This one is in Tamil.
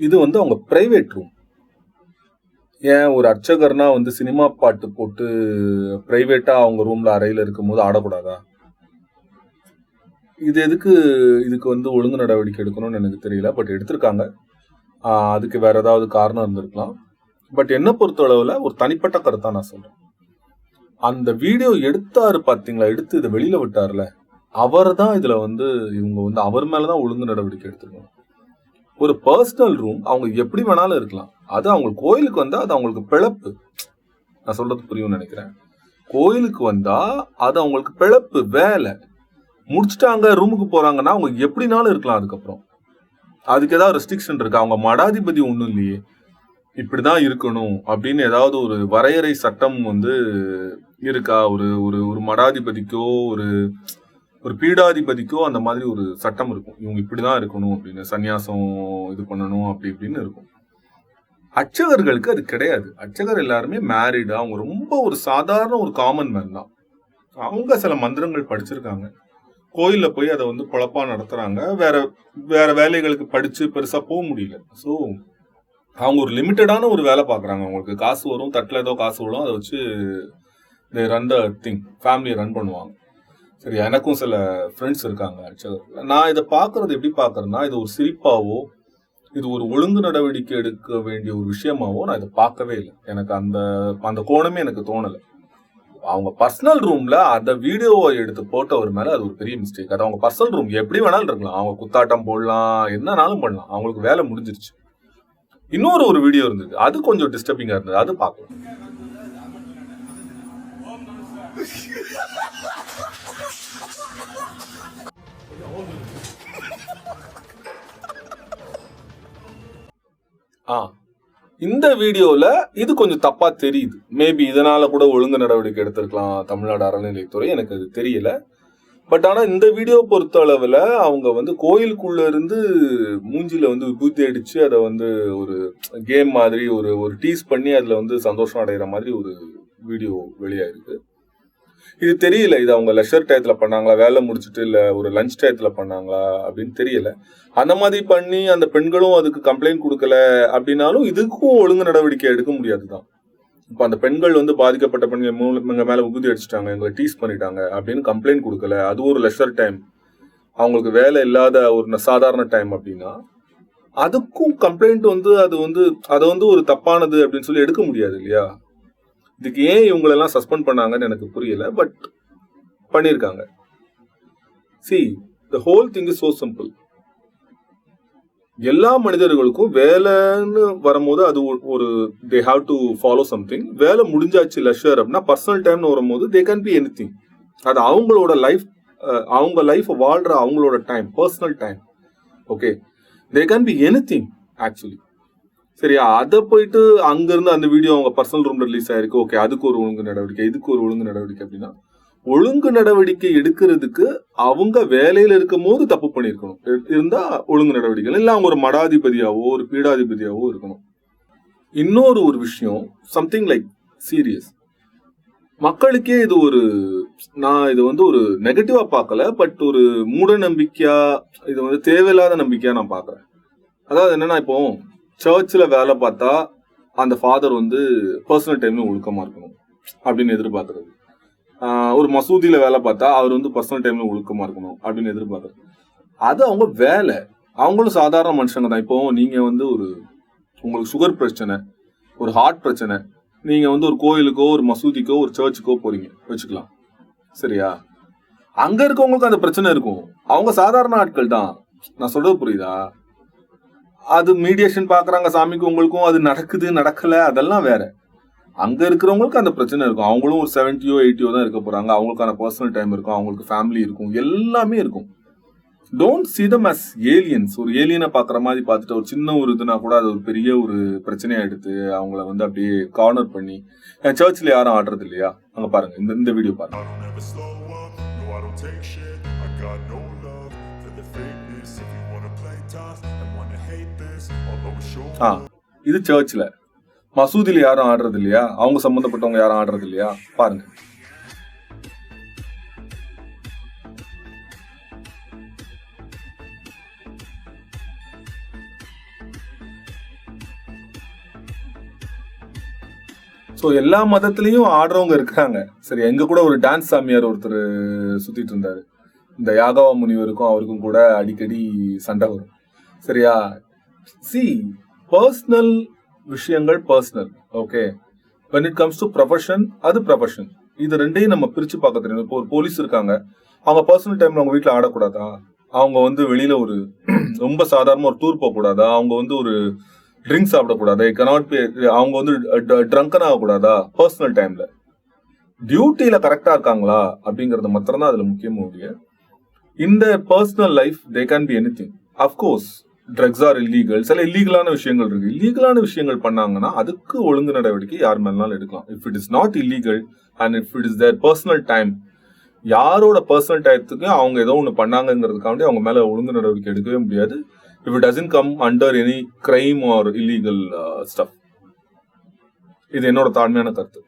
இது வந்து அவங்க பிரைவேட் ரூம் ஏன் ஒரு அர்ச்சகர்னா வந்து சினிமா பாட்டு போட்டு பிரைவேட்டா அவங்க ரூம்ல அறையில இருக்கும்போது ஆடக்கூடாதா? இது எதுக்கு இதுக்கு வந்து ஒழுங்கு நடவடிக்கை எடுக்கணும்னு எனக்கு தெரியல பட் எடுத்திருக்காங்க. அதுக்கு வேற ஏதாவது காரணம் இருந்திருக்கலாம். பட் என்ன பொறுத்தளவுல ஒரு தனிப்பட்ட கருத்தா நான் சொல்றேன். அந்த வீடியோ எடுத்தாரு பாத்தீங்களா? எடுத்து இதை வெளியில விட்டார்ல. அவர் தான் இதுல வந்து இவங்க வந்து அவர் மேலதான் ஒழுங்கு நடவடிக்கை எடுத்துருக்கணும். ஒரு பர்சனல் ரூம் அவங்க எப்படி வேணாலும் இருக்கலாம். அது அவங்க கோயிலுக்கு வந்தால் அது அவங்களுக்கு பிழப்பு. நான் சொல்றது புரியும்னு நினைக்கிறேன். கோயிலுக்கு வந்தா அது அவங்களுக்கு பிழப்பு வேலை. முடிச்சுட்டாங்க ரூமுக்கு போறாங்கன்னா அவங்க எப்படினாலும் இருக்கலாம் அதுக்கப்புறம். அதுக்கு ஏதாவது ரெஸ்ட்ரிக்ஷன் இருக்கு? அவங்க மடாதிபதி ஒன்றும் இல்லையே. இப்படிதான் இருக்கணும் அப்படின்னு ஏதாவது ஒரு வரையறை சட்டம் வந்து இருக்கா? ஒரு ஒரு ஒரு மடாதிபதிக்கோ ஒரு ஒரு பீடாதிபதிக்கோ அந்த மாதிரி ஒரு சட்டம் இருக்கும். இவங்க இப்படிதான் இருக்கணும் அப்படின்னு சந்நியாசம் இது பண்ணணும் அப்படி இப்படின்னு இருக்கும். அர்ச்சகர்களுக்கு அது கிடையாது. அர்ச்சகர் எல்லாருமே மேரிடு அவங்க ரொம்ப ஒரு சாதாரண ஒரு காமன் மேன் தான். அவங்க சில மந்திரங்கள் படிச்சிருக்காங்க. கோயிலில் போய் அதை வந்து பொழப்பா நடத்துறாங்க. வேற வேற வேலைகளுக்கு படிச்சு பெருசா போக முடியல. ஸோ அவங்க ஒரு லிமிட்டடான ஒரு வேலை பார்க்குறாங்க. அவங்களுக்கு காசு வரும் தட்டில் ஏதோ காசு வரும் அதை வச்சு ரன் த திங் ஃபேமிலியை ரன் பண்ணுவாங்க. சரி எனக்கும் சில ஃப்ரெண்ட்ஸ் இருக்காங்க ஆக்சுவலாக நான் இதை பார்க்கறது எப்படி பார்க்குறேன்னா இது ஒரு சிரிப்பாவோ இது ஒரு ஒழுங்கு நடவடிக்கை எடுக்க வேண்டிய ஒரு விஷயமாவோ நான் இதை பார்க்கவே இல்லை. எனக்கு அந்த அந்த கோணமே எனக்கு தோணலை. அவங்க பர்சனல் ரூம்ல அந்த வீடியோவை எடுத்து போட்டவர் மேல அது ஒரு பெரிய மிஸ்டேக் அது அவங்க பர்சனல் ரூம் எப்படி வேணாலும் இருக்கலாம். அவங்க குத்தாட்டம் போடலாம் என்னனாலும் பண்ணலாம். அவங்களுக்கு வேலை முடிஞ்சிருச்சு. இன்னொரு ஒரு வீடியோ இருந்தது. அது கொஞ்சம் டிஸ்டர்பிங்கா இருந்தது. அது பார்க்கலாம். ஆ. இந்த வீடியோவில் இது கொஞ்சம் தப்பாக தெரியுது. மேபி இதனால் கூட ஒழுங்கு நடவடிக்கை எடுத்திருக்கலாம் தமிழ்நாடு அறநிலையத்துறை. எனக்கு அது தெரியல. பட் ஆனால் இந்த வீடியோ பொறுத்த அளவில் அவங்க வந்து கோயிலுக்குள்ளேருந்து இருந்து வந்து விபூத்தி அடித்து அதை வந்து ஒரு கேம் மாதிரி ஒரு ஒரு டீஸ் பண்ணி அதில் வந்து சந்தோஷம் அடைகிற மாதிரி ஒரு வீடியோ வெளியாயிருக்கு. இது தெரியல இது அவங்க லெஷர் டயத்தில் பண்ணாங்களா வேலை முடிச்சுட்டு இல்லை ஒரு லஞ்ச் டயத்தில் பண்ணாங்களா அப்படின்னு தெரியல. அந்த மாதிரி பண்ணி அந்த பெண்களும் அதுக்கு கம்ப்ளைண்ட் கொடுக்கல அப்படின்னாலும் இதுக்கும் ஒழுங்கு நடவடிக்கை எடுக்க முடியாது தான் இப்போ அந்த பெண்கள் வந்து பாதிக்கப்பட்ட பெண்கள் மூணு எங்க மேலே உகுதி அடிச்சிட்டாங்க எங்களை டீஸ் பண்ணிட்டாங்க அப்படின்னு கம்ப்ளைண்ட் கொடுக்கல. அது ஒரு லெஷர் டைம் அவங்களுக்கு வேலை இல்லாத ஒரு சாதாரண டைம் அப்படின்னா அதுக்கும் கம்ப்ளைண்ட் வந்து அது வந்து அதை வந்து ஒரு தப்பானது அப்படின்னு சொல்லி எடுக்க முடியாது இல்லையா? இதுக்கு ஏன் இவங்களெல்லாம் சஸ்பெண்ட் பண்ணாங்கன்னு எனக்கு புரியல பட் பண்ணியிருக்காங்க. See the whole thing is so simple எல்லா மனிதர்களுக்கும் வேலைன்னு வரும்போது அது ஒரு they have to follow something வேலை முடிஞ்சாச்சு லெஷர் அப்படின்னா பர்சனல் டைம்னு வரும்போது they can be anything அது அவங்களோட லைஃப் அவங்க லைஃப் வாழ்ற அவங்களோட time personal time okay they can be anything actually சரியா? அதை போயிட்டு அங்கிருந்து அந்த வீடியோ அவங்க பர்சனல் ரூம்ல ரிலீஸ் ஆயிருக்கு. ஓகே அதுக்கு ஒரு ஒழுங்கு நடவடிக்கை. இதுக்கு ஒரு ஒழுங்கு நடவடிக்கை அப்படின்னா ஒழுங்கு நடவடிக்கை எடுக்கிறதுக்கு அவங்க வேலையில இருக்கும் போது தப்பு பண்ணியிருக்கணும். இருந்தா ஒழுங்கு நடவடிக்கை இல்லை அவங்க ஒரு மடாதிபதியாவோ ஒரு பீடாதிபதியாவோ இருக்கணும். இன்னொரு ஒரு விஷயம் சம்திங் லைக் சீரியஸ் மக்களுக்கே இது ஒரு நான் இது வந்து ஒரு நெகட்டிவா பார்க்கல பட் ஒரு மூட நம்பிக்கையா இது வந்து தேவையில்லாத நம்பிக்கையா நான் பார்க்குறேன். அதாவது என்னன்னா இப்போ சர்ச்சில் வேலை பார்த்தா அந்த ஃபாதர் வந்து பர்சனல் டைம்ல ஒழுக்கமாக இருக்கணும் அப்படின்னு எதிர்பார்க்கறது. ஒரு மசூதியில் வேலை பார்த்தா அவர் வந்து பர்சனல் டைம்ல ஒழுக்கமாக இருக்கணும் அப்படின்னு எதிர்பார்க்கறது. அது அவங்க வேலை. அவங்களும் சாதாரண மனுஷங்க தான். இப்போ நீங்கள் வந்து ஒரு உங்களுக்கு சுகர் பிரச்சனை ஒரு ஹார்ட் பிரச்சனை நீங்கள் வந்து ஒரு கோயிலுக்கோ ஒரு மசூதிக்கோ ஒரு சர்ச்சுக்கோ போகிறீங்க வச்சுக்கலாம். சரியா? அங்கே இருக்கவங்களுக்கு அந்த பிரச்சனை இருக்கும். அவங்க சாதாரண ஆட்கள் தான். நான் சொல்றது புரியுதா? அது மீடியேஷன் பார்க்குறாங்க சாமிக்கு உங்களுக்கும் அது நடக்குது நடக்கல அதெல்லாம் வேற. அங்க இருக்கிறவங்களுக்கு அந்த பிரச்சனை இருக்கும். அவங்களும் ஒரு செவன்ட்டியோ எயிட்டியோ தான் இருக்க போறாங்க. அவங்களுக்கான பர்சனல் டைம் இருக்கும். அவங்களுக்கு ஃபேமிலி இருக்கும். எல்லாமே இருக்கும். Don't see them as aliens ஒரு ஏலியனை பாக்குற மாதிரி பார்த்துட்டு ஒரு சின்ன ஒரு இதுனா கூட அது ஒரு பெரிய ஒரு பிரச்சனையா எடுத்து அவங்கள வந்து அப்படியே கார்னர் பண்ணி சர்ச்சில் யாரும் ஆடுறது இல்லையா? அங்க பாருங்க. இந்த இந்த வீடியோ பாருங்க. I I don't take shit. I got no love for the fakeness. If you ஆ இது சர்ச்சில் மசூதியில் யாரும் ஆடுறது இல்லையா அவங்க சம்மந்தப்பட்டவங்க யாரும் ஆடுறது இல்லையா பாருங்க. ஸோ எல்லா மதத்துலேயும் ஆடுறவங்க இருக்கிறாங்க. சரி எங்கள் கூட ஒரு டான்ஸ் சாமியார் ஒருத்தர் சுற்றிட்டு இருந்தார். இந்த யாகவா முனிவருக்கும் அவருக்கும் கூட அடிக்கடி சண்டை வரும். சரியா? சி பர்சனல் விஷயங்கள் personal okay when it comes to profession அது ப்ரொஃபஷன் இது ரெண்டையும் நம்ம பிரிச்சு பார்க்க தெரியும் இப்போ ஒரு போலீஸ் இருக்காங்க. அவங்க பர்சனல் டைம்ல அவங்க வீட்டில் ஆடக்கூடாதா? அவங்க வந்து வெளியில ஒரு ரொம்ப சாதாரண ஒரு டூர் போகக்கூடாதா? அவங்க வந்து ஒரு ட்ரிங்க்ஸ் சாப்பிடக்கூடாதா? கனாட் பி அவங்க வந்து ட்ரங்கன் ஆகக்கூடாதா? பர்சனல் டைம்ல டியூட்டியில கரெக்டா இருக்காங்களா? அப்படிங்கறது மாத்திரம் தான் அதுல முக்கியமும் இந்த personal life they can be anything of course drugs are illegal சில இல்லீகலான விஷயங்கள் இருக்கு. இல்லீகலான விஷயங்கள் பண்ணாங்கன்னா அதுக்கு ஒழுங்கு நடவடிக்கை யார் மேலாம் எடுக்கலாம். If it is not illegal and if it is their personal time யாரோட பர்சனல் டைத்துக்கு அவங்க ஏதோ ஒன்று பண்ணாங்கங்கிறதுக்காண்டி அவங்க மேலே ஒழுங்கு நடவடிக்கை எடுக்கவே முடியாது. If it doesn't come under any crime or illegal stuff இது என்னோட தாழ்மையான கருத்து.